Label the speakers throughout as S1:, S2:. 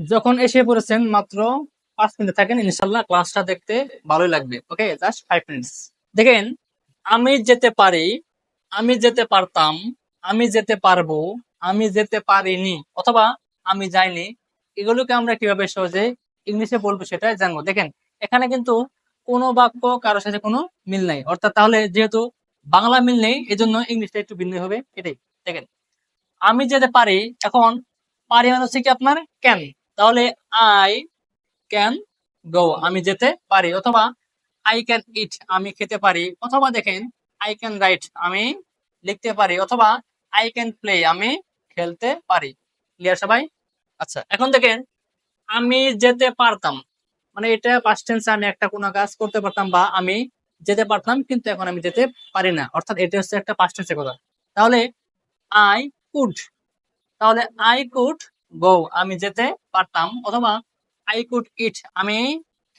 S1: যখন এসে পড়েছেন মাত্র পাঁচ মিনিট থাকেন, ইনশাল্লাহ ক্লাসটা দেখতে ভালোই লাগবে। ওকে জাস্ট ফাইভ মিনিটস দেখেন, আমি যেতে পারি, আমি যেতে পারতাম, আমি যেতে পারব, আমি যেতে পারিনি, অথবা আমি যাইনি, এগুলোকে আমরা কীভাবে সহজে ইংলিশে বলব সেটা জানব। দেখেন, এখানে কিন্তু কোনো বাক্য কারোর সাথে কোনো মিল নাই। অর্থাৎ তাহলে যেহেতু বাংলা মিল নেই, এজন্য ইংলিশটা একটু ভিন্ন হবে। এটাই, দেখেন, আমি যেতে পারি, এখন পারি মানে হচ্ছে কি আপনার ক্যান তাহলে আই ক্যান গো আমি যেতে পারি, অথবা আই ক্যান ইট আমি খেতে পারি, অথবা দেখেন আই ক্যান রাইট আমি লিখতে পারি, অথবা আই ক্যান প্লে আমি খেলতে পারি। ক্লিয়ার সবাই? আচ্ছা এখন দেখেন, আমি যেতে পারতাম। মানে এটা পাস্ট টেন্সে আমি একটা কোনো কাজ করতে পারতাম বা আমি যেতে পারতাম, কিন্তু এখন আমি যেতে পারি না। অর্থাৎ এটা হচ্ছে একটা পাস্ট টেন্সের কথা। তাহলে আই কুড তাহলে আই কুড গো, আমি যেতে পারতাম, অথবা আই কুড ইট আমি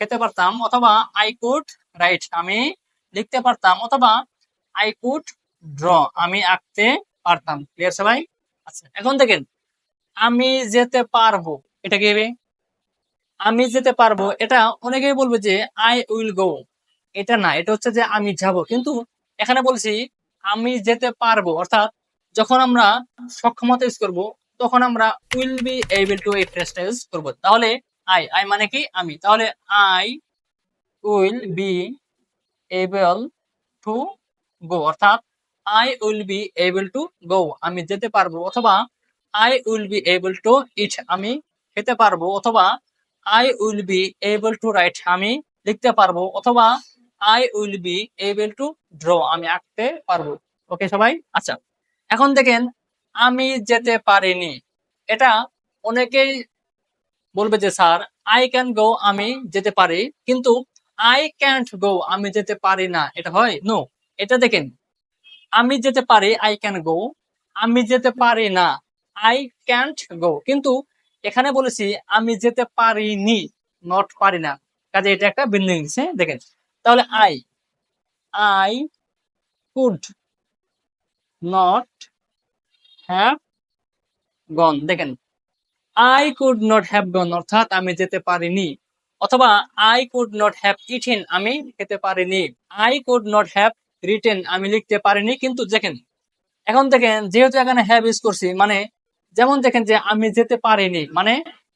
S1: খেতে পারতাম, অথবা আই কুড রাইট আমি লিখতে পারতাম, অথবা আই কুড ড্র আমি আঁকতে পারতাম। ক্লিয়ার সবাই? আচ্ছা এখন দেখেন, আমি যেতে পারব, এটা কি আমি যেতে পারব, এটা অনেকেই বলবে যে আই উইল গো এটা না, এটা হচ্ছে যে, আমি যাব। কিন্তু এখানে বলছি, আমি যেতে পারব, অর্থাৎ যখন আমরা সক্ষমতা ইউজ করব তখন আমরা উইল বি এবল টু এই ফ্রেজটা ইউজ করব। তাহলে আই আই মানে কি? আমি। তাহলে I will be able to go অর্থাৎ I will be able to go আমি যেতে পারব অথবা I will be able to eat আমি খেতে পারব অথবা I will be able to write আমি লিখতে পারব অথবা I will be able to draw আমি আঁকতে পারব। ওকে সবাই? আচ্ছা। এখন দেখেন আমি যেতে পারিনি। এটা অনেকেই বলবে যে, স্যার আই ক্যান গো আমি যেতে পারি, কিন্তু আই ক্যান্ট গো আমি যেতে পারি না। এটা হয়? নো এটা দেখেন, আমি যেতে পারি আই ক্যান গো আমি যেতে পারি না আই ক্যান্ট গো কিন্তু এখানে বলেছি, আমি যেতে পারিনি নট পারি না। কাজে এটা একটা বিল্ডিং দিচ্ছে দেখেন, তাহলে I I could not have gone দেখেন I could not have gone অর্থাৎ আমি যেতে পারিনি, অথবা I could not have eaten আমি খেতে পারিনি I could not have written আমি লিখতে পারিনি, কিন্তু দেখেন, এখন দেখেন, যেহেতু এখানে হ্যাভ ইউজ করছি মানে যেমন দেখেন যে আমি যেতে পারিনি মানে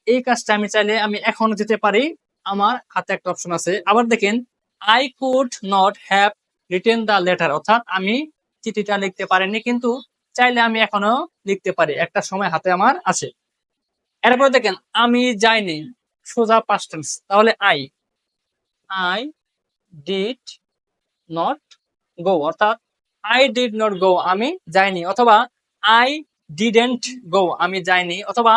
S1: এই কাজটা আমি চাইলে আমি এখন যেতে পারি, আমার হাতে একটা অপশন আছে। আবার দেখেন I could not have written the letter অর্থাৎ আমি চিঠিটা লিখতে পারিনি, কিন্তু চাইলে আমি এখনও লিখতে পারি। একটা সময় হাতে আমার আছে। এরপরে দেখেন, আমি যাইনি। সোজা পাস্ট টেন্স তাহলে I I did not go অর্থাৎ আই ডিড নট গো আমি যাইনি। অথবা আই ডিডেন্ট গো আমি যাইনি। অথবা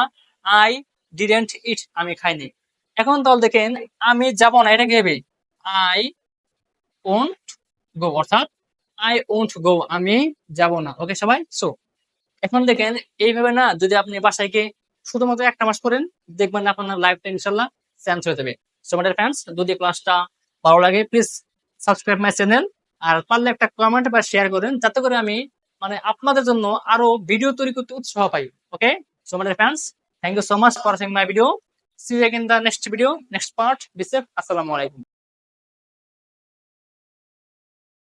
S1: আই ডিডেন্ট ইট আমি খাইনি। এখন তাহলে দেখেন, আমি যাব না, এটা হবে? আই ওন্ট গো অর্থাৎ আই ওন্ট গো আমি যাব না ওকে সবাই? সো এখন দেখেন, এইভাবে না, যদি আপনি বাসায় গিয়ে শুধুমাত্র একটা মাস করেন দেখবেন আপনার লাইফটা ইনশাল্লাহ চেঞ্জ হয়ে যাবে। সো আমাদের ফ্রেন্ডস যদি ক্লাসটা ভালো লাগে প্লিজ সাবস্ক্রাইব মাই চ্যানেল আর পারলে একটা কমেন্ট বা শেয়ার করেন, যাতে করে আমি মানে আপনাদের জন্য আরও ভিডিও তৈরি করতে উৎসাহ পাই ওকে সো আমাদের friends thank you so much for watching my video see you in the next video next part be safe আসসালামু আলাইকুম